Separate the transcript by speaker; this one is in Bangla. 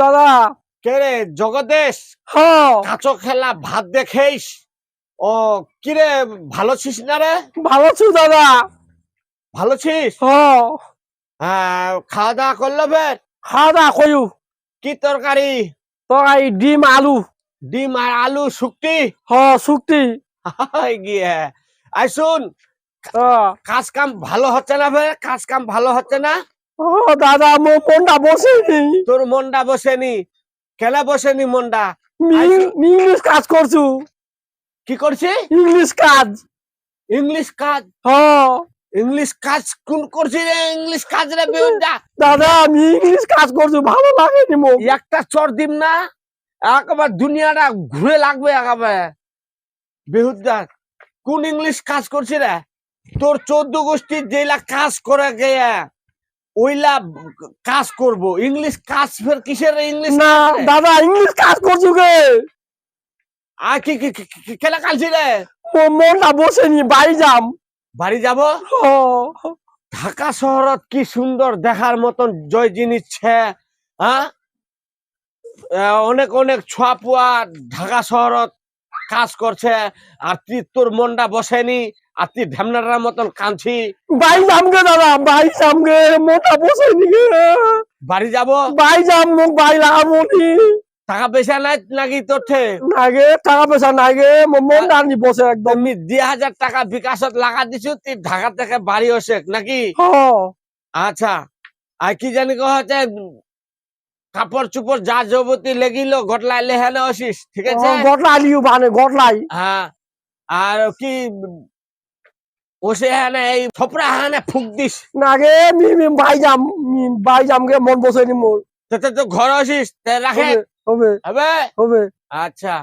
Speaker 1: দাদা।
Speaker 2: কে রে জগদেশ?
Speaker 1: হ্যাঁ।
Speaker 2: কাঁচো খেলা ভাত দেখেইস? ও কিরে ভালো ছিস না রে?
Speaker 1: ভালো আছো দাদা।
Speaker 2: ভালো ছিস?
Speaker 1: হ্যাঁ।
Speaker 2: হ্যাঁ খাওয়া দাওয়া করল বের
Speaker 1: খাওয়া দাওয়া কয়ু?
Speaker 2: কি তরকারি?
Speaker 1: তরকারি ডিম আলু।
Speaker 2: ডিম আর আলু শুক্তি?
Speaker 1: হ্যাঁ শুক্তি।
Speaker 2: গিয়ে। আই শুন কাজ কাম ভালো হচ্ছে না বে কাজ কাম ভালো হচ্ছে না?
Speaker 1: ও দাদা মো মনটা বসেনি।
Speaker 2: তোর মনটা বসেনি? কেলা বসেনি মনটা?
Speaker 1: ইংলিশ কাজ করছু।
Speaker 2: কি করছি?
Speaker 1: ইংলিশ কাজ।
Speaker 2: ইংলিশ কাজ?
Speaker 1: হ্যাঁ
Speaker 2: ইংলিশ কাজ কোন করছি রে? ইংলিশ কাজ রে বেউডা
Speaker 1: দাদা আমি ইংলিশ কাজ করছু ভালো লাগেনি মো
Speaker 2: একটা চর দিম না? একবার দুনিয়াটা ঘুরে লাগবে একেবারে। বেহুদার কোন ইংলিশ কাজ করছি রে? তোর চোদ্দ গোষ্ঠীর যেলা কাজ করে গিয়ে ওইলা কাজ করব। ইংলিশ কাজ ফের কিসের ইংলিশ
Speaker 1: না দাদা ইংলিশ কাজ করছু
Speaker 2: কি? কি কি- কি- কেলা কালছি রে
Speaker 1: মো মনটা বসেনি বাড়ি যাম।
Speaker 2: বাড়ি যাব? ঢাকা শহরত কি সুন্দর দেখার মতন জয় জিনিস ছে হ্যাঁ অনেক অনেক ছোয়া পুয়া ঢাকা শহরত কাজ করছে আর তুই তোর মনটা বসেনি আর তুই ঢেমনাটার মতন কাঁদছি।
Speaker 1: বাড়ি যাম গে দাদা বাড়ি যাম গে মনটা বসেনি
Speaker 2: বাড়ি যাব?
Speaker 1: বাড়ি যাম মোক বাড়ি লাগাবো
Speaker 2: টাকা পয়সা নাই নাকি তোর
Speaker 1: নাগে টাকা পয়সা নাগে মো মনটা নি বসে একদম।
Speaker 2: দুই হাজার টাকা বিকাশত লাগা দিছু তুই ঢাকা থেকে বাড়ি আসে নাকি? আচ্ছা আর কি জানি কহ কাপড় চুপড় যা যবতী লেগিল ঘটলাই লেহেনে আসিস ঠিক আছে?
Speaker 1: ঘটলাই লিও বানে গটলাই।
Speaker 2: হ্যাঁ আর কি ওসে হানে এই ছপরা হানে ফুক দিস।
Speaker 1: না গে মি বাড়ি যাম মি বাড়ি যাম গে মন বসেনি মোর।
Speaker 2: তো ঘর আসিস তে রাখে।
Speaker 1: হবে
Speaker 2: হবে?
Speaker 1: হবে।
Speaker 2: আচ্ছা।